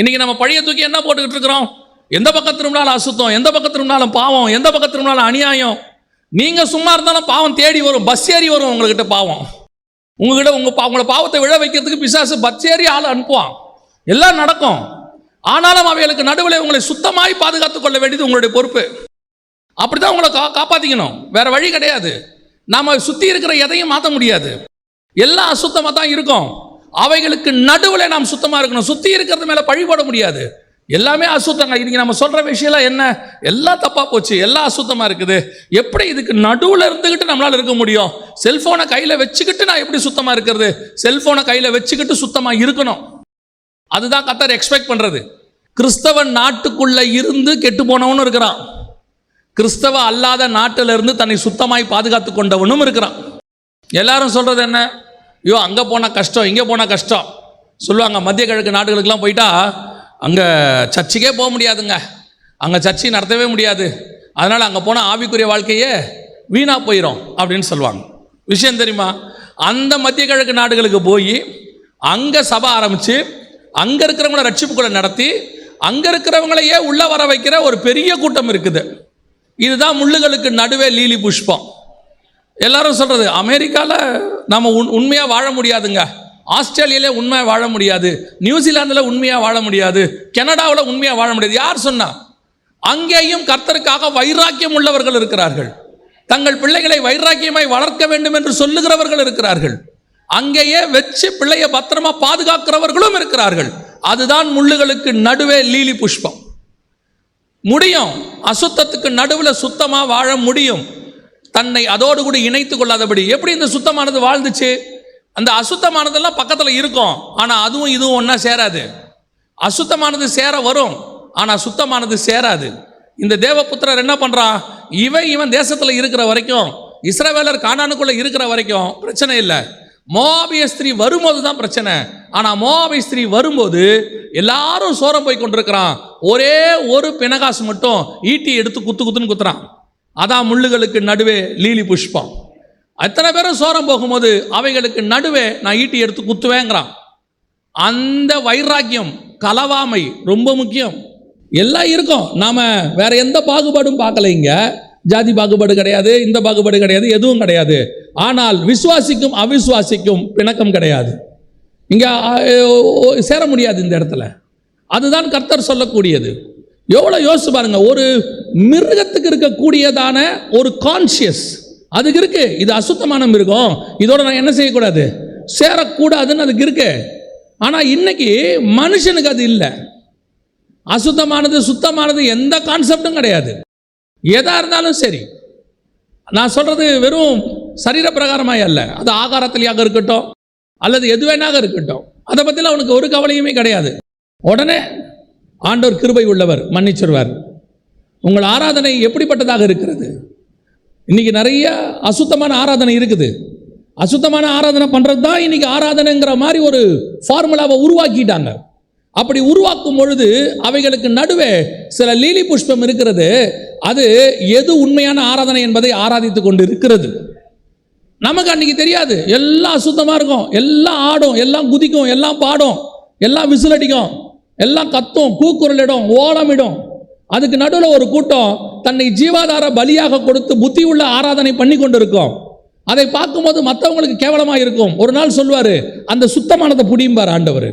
இன்னைக்கு நம்ம பழைய தூக்கி என்ன போட்டுக்கிட்டு இருக்கிறோம்? எந்த பக்கம் திரும்பினாலும் அசுத்தம் எந்த பக்கம் திரும்பினாலும் பாவம் எந்த பக்கம் திரும்பினாலும் அநியாயம். நீங்க சும்மா இருந்தாலும் பாவம் தேடி வரும் பஸ் ஏறி வரும் உங்ககிட்ட பாவம். உங்ககிட்ட உங்க பா- உங்களை பாவத்தை விழ வைக்கிறதுக்கு பிசாசு பஸ் ஏறி ஆள் அனுப்புவான். எல்லாம் நடக்கும். ஆனாலும் அவைகளுக்கு நடுவில் உங்களை சுத்தமாய் பாதுகாத்துக் கொள்ள வேண்டியது உங்களுடைய பொறுப்பு. அப்படிதான் உங்களை கா காப்பாத்திக்கணும். வேற வழி கிடையாது. நாம சுத்தி இருக்கிற எதையும் மாற்ற முடியாது. எல்லாம் அசுத்தமாக தான் இருக்கும். அவைகளுக்கு நடுவில் நாம் சுத்தமாக இருக்கணும். சுற்றி இருக்கிறது மேலே பழி போட முடியாது. எல்லாமே அசுத்தங்க. இன்னைக்கு நம்ம சொல்கிற விஷயம்லாம் என்ன? எல்லாம் தப்பாக போச்சு. எல்லாம் அசுத்தமாக இருக்குது. எப்படி இதுக்கு நடுவில் இருந்துக்கிட்டு நம்மளால் இருக்க முடியும்? செல்ஃபோனை கையில் வச்சுக்கிட்டு நான் எப்படி சுத்தமாக இருக்கிறது? செல்ஃபோனை கையில் வச்சுக்கிட்டு சுத்தமாக இருக்கணும். அதுதான் கத்தர் எக்ஸ்பெக்ட் பண்ணுறது கிறிஸ்தவன் நாட்டுக்குள்ளே இருந்து கெட்டு போனவனும் இருக்கிறான். கிறிஸ்தவ அல்லாத நாட்டிலிருந்து தன்னை சுத்தமாய் பாதுகாத்து கொண்டவனும் இருக்கிறான். எல்லாரும் சொல்கிறது என்ன? ஐயோ அங்கே போனால் கஷ்டம் இங்கே போனால் கஷ்டம். சொல்லுவாங்க மத்திய கிழக்கு நாடுகளுக்கெல்லாம் போயிட்டா அங்கே சர்ச்சுக்கே போக முடியாதுங்க. அங்கே சர்ச்சை நடத்தவே முடியாது. அதனால் அங்கே போனால் ஆவிக்குரிய வாழ்க்கையே வீணாக போயிடும் அப்படின்னு சொல்லுவாங்க. விஷயம் தெரியுமா? அந்த மத்திய கிழக்கு நாடுகளுக்கு போய் அங்கே சபை ஆரம்பித்து அங்கே இருக்கிறவங்கள ரட்சிப்புக்குள்ள நடத்தி அங்கே இருக்கிறவங்களையே உள்ளே வர வைக்கிற ஒரு பெரிய கூட்டம் இருக்குது. இதுதான் முள்ளுகளுக்கு நடுவே லீலி புஷ்பம். எல்லாரும் சொல்கிறது அமெரிக்காவில் நம்ம உண் உண்மையாக வாழ முடியாதுங்க. ஆஸ்திரேலியாவில் உண்மையாக வாழ முடியாது. நியூசிலாந்தில் உண்மையாக வாழ முடியாது. கனடாவில் உண்மையாக வாழ முடியாது. யார் சொன்னா? அங்கேயும் கர்த்தருக்காக வைராக்கியம் உள்ளவர்கள் இருக்கிறார்கள். தங்கள் பிள்ளைகளை வைராக்கியமாய் வளர்க்க வேண்டும் என்று சொல்லுகிறவர்கள் இருக்கிறார்கள். அங்கேயே வச்சு பிள்ளைய பத்திரமா பாதுகாக்கிறவர்களும் இருக்கிறார்கள். அதுதான் முள்ளுகளுக்கு நடுவே லீலி புஷ்பம். முடியும். அசுத்தத்துக்கு நடுவில் சுத்தமாக வாழ முடியும். தன்னை அதோடு கூட இணைத்து கொள்ளாதபடி எப்படி இந்த சுத்தமானது வாழ்ந்துச்சு? அந்த அசுத்தமானதெல்லாம் பக்கத்தில் இருக்கும். ஆனால் அதுவும் இதுவும் ஒன்றா சேராது. அசுத்தமானது சேர வரும் ஆனால் சுத்தமானது சேராது. இந்த தேவபுத்திரர் என்ன பண்ணுறான் இவன் இவன் தேசத்தில் இருக்கிற வரைக்கும் இஸ்ரவேலர் காணானுக்குள்ளே இருக்கிற வரைக்கும் பிரச்சனை இல்லை. மோபிய ஸ்திரீ வரும்போது தான் பிரச்சனை. ஆனால் மோபிய ஸ்திரீ வரும்போது எல்லாரும் சோரம் போய் கொண்டிருக்கிறான். ஒரே ஒரு பினகாசு மட்டும் ஈட்டி எடுத்து குத்து குத்துன்னு குத்துறான். அதான் முள்ளுகளுக்கு நடுவே லீலி புஷ்பம். அத்தனை பேரும் சோரம் போகும்போது அவைகளுக்கு நடுவே நான் ஈட்டி எடுத்து குத்துவேங்கிறான். அந்த வைராக்கியம் கலவாமை ரொம்ப முக்கியம். எல்லாம் இருக்கும். நாம் வேற எந்த பாகுபாடும் பார்க்கல இங்கே. ஜாதி பாகுபாடு கிடையாது இந்த பாகுபாடு கிடையாது எதுவும் கிடையாது. ஆனால் விசுவாசிக்கும் அவிசுவாசிக்கும் பிணக்கம் கிடையாது. இங்கே சேர முடியாது இந்த இடத்துல. அதுதான் கர்த்தர் சொல்லக்கூடியது. எவ்வளோ யோசிச்சு பாருங்க. ஒரு மிருகத்துக்கு இருக்கக்கூடியதான ஒரு கான்சியஸ் அதுக்கு இருக்கு. இது அசுத்தமான மிருகம். இதோட நான் என்ன செய்யக்கூடாது? சேரக்கூடாதுன்னு அதுக்கு இருக்கு. ஆனால் இன்னைக்கு மனுஷனுக்கு அது இல்லை. அசுத்தமானது சுத்தமானது எந்த கான்செப்டும் கிடையாது. எதா இருந்தாலும் சரி. நான் சொல்றது வெறும் சரீர பிரகாரமாக அல்ல. அது ஆகாரத்திலேயாக இருக்கட்டும் அல்லது எது வேணாக இருக்கட்டும். அதை பற்றிலாம் அவனுக்கு ஒரு கவலையுமே கிடையாது. உடனே ஆண்டோர் கிருபை உள்ளவர் மன்னிச்சிருவார். உங்கள் ஆராதனை எப்படிப்பட்டதாக இருக்கிறது? இன்னைக்கு நிறைய அசுத்தமான ஆராதனை இருக்குது. அசுத்தமான ஆராதனை பண்ணுறது தான் இன்னைக்கு ஆராதனைங்கிற மாதிரி ஒரு ஃபார்முலாவை உருவாக்கிட்டாங்க. அப்படி உருவாக்கும் பொழுது அவைகளுக்கு நடுவே சில லீலி புஷ்பம் இருக்கிறது. அது எது உண்மையான ஆராதனை என்பதை ஆராதித்து கொண்டு இருக்கிறது நமக்கு அன்னைக்கு தெரியாது. எல்லாம் அசுத்தமாக இருக்கும். எல்லாம் ஆடும். எல்லாம் குதிக்கும். எல்லாம் பாடும். எல்லாம் விசில் அடிக்கும். எல்லாம் கத்தும். கூக்குரலிடும் ஓலமிடும். அதுக்கு நடுவில் ஒரு கூட்டம் தன்னை ஜீவாதார பலியாக கொடுத்து புத்தி உள்ள ஆராதனை பண்ணி கொண்டிருக்கோம். அதை பார்க்கும்போது மற்றவங்களுக்கு கேவலமாக இருக்கும். ஒரு நாள் சொல்லுவார் அந்த சுத்தமானதை புடியும்பார் ஆண்டவர்.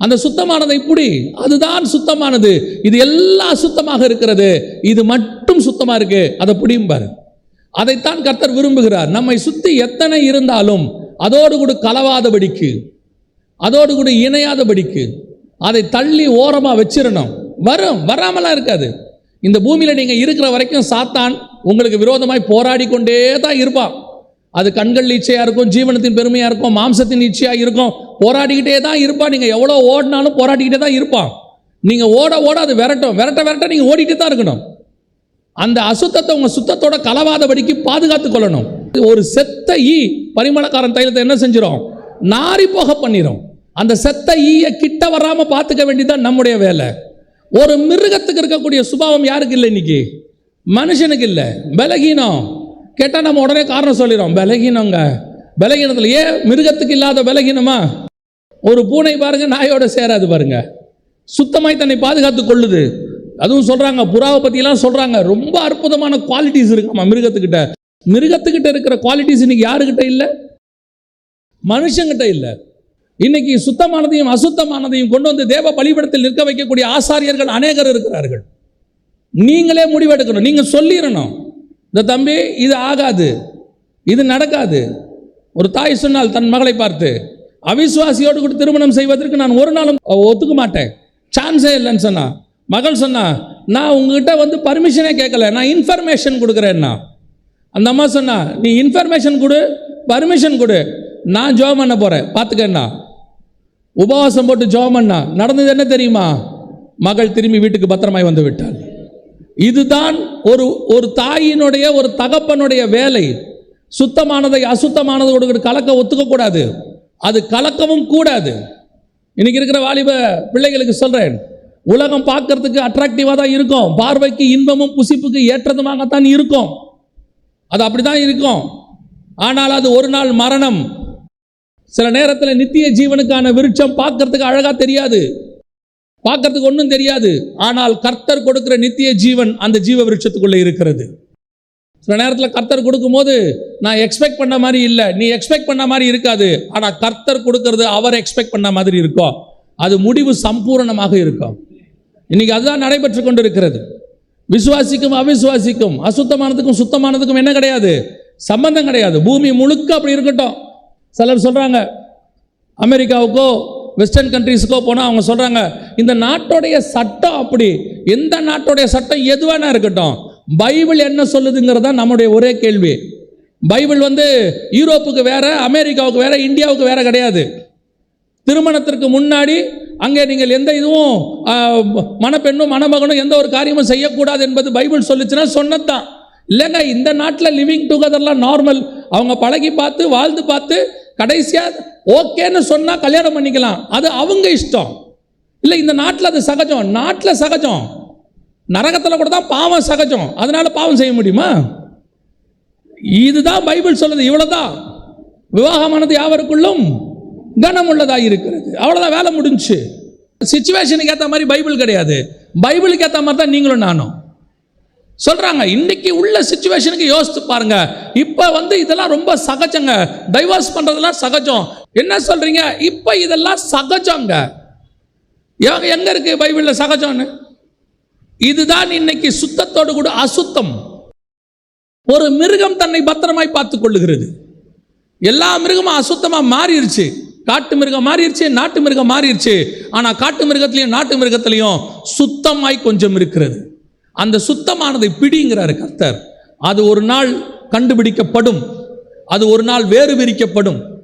அந்த சுத்தமானதை புடி அதுதான் சுத்தமானது. இது எல்லாம் சுத்தமாக இருக்கிறது. இது மட்டும் சுத்தமாக இருக்கு. அதை புடியும்பார். அதைத்தான் கர்த்தர் விரும்புகிறார். நம்மை சுற்றி எத்தனை இருந்தாலும் அதோடு கூட கலவாதபடிக்கு அதோடு கூட இணையாதபடிக்கு அதை தள்ளி ஓரமாக வச்சிடணும் வரும் வராமலாம் இருக்காது. இந்த பூமியில் நீங்கள் இருக்கிற வரைக்கும் சாத்தான் உங்களுக்கு விரோதமாய் போராடி கொண்டே தான் இருப்பான். அது கண்கள் இச்சையா இருக்கும் ஜீவனத்தின் பெருமையாக இருக்கும் மாம்சத்தின் இச்சையா இருக்கும். போராடிக்கிட்டே தான் இருப்பான். நீங்கள் எவ்வளோ ஓடினாலும் போராடிக்கிட்டே தான் இருப்பான். நீங்கள் ஓட ஓட அது விரட்டும். விரட்ட விரட்ட நீங்கள் ஓடிட்டே தான் இருக்கணும். அந்த அசுத்தத்தை உங்கள் சுத்தத்தோட கலவாதபடிக்கு பாதுகாத்து கொள்ளணும். ஒரு செத்த ஈ பரிமளக்காரன் தைலத்தை என்ன செஞ்சிடும் நாரி போக பண்ணிடும் அந்த செத்த ஈயை கிட்ட வராமல் பார்த்துக்க வேண்டியதான் நம்முடைய வேலை. ஒரு மிருகத்துக்கு இருக்கக்கூடிய சுபாவம் யாருக்கு இல்லை இன்னைக்கு? மனுஷனுக்கு இல்லை. பலகீனம். கேட்டால் நம்ம உடனே காரணம் சொல்லிடுறோம். பலகீனங்க. பலகீனத்தில் ஏன் மிருகத்துக்கு இல்லாத பலகீனமா? ஒரு பூனை பாருங்க நாயோட சேராது பாருங்க. சுத்தமாய் தன்னை பாதுகாத்து கொள்ளுது. அதுவும் சொல்றாங்க புறாவை பற்றிலாம் சொல்றாங்க. ரொம்ப அற்புதமான குவாலிட்டிஸ் இருக்காமா மிருகத்துக்கிட்ட. மிருகத்துக்கிட்ட இருக்கிற குவாலிட்டிஸ் இன்னைக்கு யாருக்கிட்ட இல்லை? மனுஷங்கிட்ட இல்லை. இன்னைக்கு சுத்தமானதையும் அசுத்தமானதையும் கொண்டு வந்து தேவ பலிபடத்தில் நிற்க வைக்கக்கூடிய ஆசாரியர்கள் அநேகர் இருக்கிறார்கள். நீங்களே முடிவெடுக்கணும். நீங்கள் சொல்லிடணும். இந்த தம்பி இது ஆகாது. இது நடக்காது. ஒரு தாய் சொன்னால் தன் மகளை பார்த்து அவிசுவாசியோடு கூட திருமணம் செய்வதற்கு நான் ஒரு நாளும் ஒத்துக்க மாட்டேன். சான்ஸே இல்லைன்னு சொன்னா. மகள் சொன்னா நான் உங்ககிட்ட வந்து பர்மிஷனே கேட்கல. நான் இன்ஃபர்மேஷன் கொடுக்குறேன்னா. அந்த அம்மா சொன்னா நீ இன்ஃபர்மேஷன் கொடு பர்மிஷன் கொடு. நான் ஜோம் பண்ண போகிறேன் பார்த்துக்கண்ணா உபவாசம் போட்டு ஜோம் பண்ணா நடந்தது என்ன தெரியுமா? மகள் திரும்பி வீட்டுக்கு பத்திரமாய் வந்து விட்டாள். இதுதான் ஒரு ஒரு தாயினுடைய ஒரு தகப்பனுடைய வேலை. சுத்தமானதை அசுத்தமானதோடு கலக்க ஒத்துக்கக்கூடாது அது கலக்கவும் கூடாது. இன்னைக்கு இருக்கிற வாலிப பிள்ளைகளுக்கு சொல்கிறேன் உலகம் பார்க்கறதுக்கு அட்ராக்டிவாக தான் இருக்கும். பார்வைக்கு இன்பமும் புசிப்புக்கு ஏற்றதுமாகத்தான் இருக்கும். அது அப்படி தான் இருக்கும். ஆனால் அது ஒரு நாள் மரணம். சில நேரத்தில் நித்திய ஜீவனுக்கான விருட்சம் பார்க்கறதுக்கு அழகாக தெரியாது. பார்க்கறதுக்கு ஒன்றும் தெரியாது. ஆனால் கர்த்தர் கொடுக்கிற நித்திய ஜீவன் அந்த ஜீவ விருட்சத்துக்குள்ளே இருக்கிறது. சில நேரத்தில் கர்த்தர் கொடுக்கும்போது நான் எக்ஸ்பெக்ட் பண்ண மாதிரி இல்லை நீ எக்ஸ்பெக்ட் பண்ண மாதிரி இருக்காது. ஆனால் கர்த்தர் கொடுக்கறது அவர் எக்ஸ்பெக்ட் பண்ண மாதிரி இருக்கும் அது முடிவு சம்பூரணமாக இருக்கும் இன்னைக்கு அதுதான் நடைபெற்று கொண்டு இருக்கிறது விசுவாசிக்கும் அவிசுவாசிக்கும் அசுத்தமானதுக்கும் சுத்தமானதுக்கும் என்ன கிடையாது? சம்பந்தம் கிடையாது. பூமி முழுக்க அப்படி இருக்கட்டும். சிலர் சொல்கிறாங்க அமெரிக்காவுக்கோ வெஸ்டர்ன் கண்ட்ரீஸுக்கோ போனால் அவங்க சொல்கிறாங்க இந்த நாட்டோடைய சட்டம் அப்படி எந்த நாட்டோடைய சட்டம் எதுவானா இருக்கட்டும் பைபிள் என்ன சொல்லுதுங்கிறது தான் நம்முடைய ஒரே கேள்வி. பைபிள் வந்து யூரோப்புக்கு வேற அமெரிக்காவுக்கு வேற இந்தியாவுக்கு வேற கிடையாது. திருமணத்திற்கு முன்னாடி அங்கே நீங்கள் எந்த இதுவும் மணப்பெண்ணும் மணமகனும் எந்த ஒரு காரியமும் செய்யக்கூடாது என்பது பைபிள் சொல்லுச்சுன்னா சொன்னதுதான். இல்லைங்க இந்த நாட்டில் லிவிங் டுகெதர்லாம் நார்மல் அவங்க பழகி பார்த்து வாழ்ந்து பார்த்து கடைசியாக ஓகேன்னு சொன்னால் கல்யாணம் பண்ணிக்கலாம். அது அவங்க இஷ்டம். இல்லை இந்த நாட்டில் அது சகஜம். நாட்டில் சகஜம். நரகத்தில் கூட தான் பாவம் சகஜம். அதனால பாவம் செய்ய முடியுமா? இதுதான் பைபிள் சொல்லுது இவ்வளோதான் விவாகமானது யாவருக்குள்ளும் கனம் உள்ளதாக இருக்கிறது. அவ்வளோதான் வேலை முடிஞ்சுச்சு சுச்சுவேஷனுக்கு ஏற்ற மாதிரி பைபிள் கிடையாது. பைபிளுக்கு ஏற்ற மாதிரி தான் நீங்களும் நானும். சொல்றாங்க இன்னைக்கு உள்ள சுச்சுவேஷனுக்கு யோசித்து பாருங்க. இப்போ வந்து இதெல்லாம் ரொம்ப சகஜங்க. டைவர்ஸ் பண்றதெல்லாம் சகஜம். என்ன சொல்றீங்க? இப்போ இதெல்லாம் சகஜங்க. எங்க எங்க இருக்கு பைபிளில் சகஜம்னு? இதுதான் இன்னைக்கு சுத்தத்தோடு கூட அசுத்தம். ஒரு மிருகம் தன்னை பத்திரமாய் பார்த்து கொள்ளுகிறது. எல்லா மிருகமும் அசுத்தமாக மாறிடுச்சு காட்டு மிருகம் மாறிடுச்சு நாட்டு மிருகம் மாறிடுச்சு ஆனால் காட்டு மிருகத்திலையும் நாட்டு மிருகத்திலையும் சுத்தமாய் கொஞ்சம் இருக்கிறது. அந்த சுத்தமானதை பிடிங்கிறாரு கர்த்தர். அது ஒரு நாள் கண்டுபிடிக்கப்படும். அது ஒரு நாள் வேறு விரிக்கப்படும்.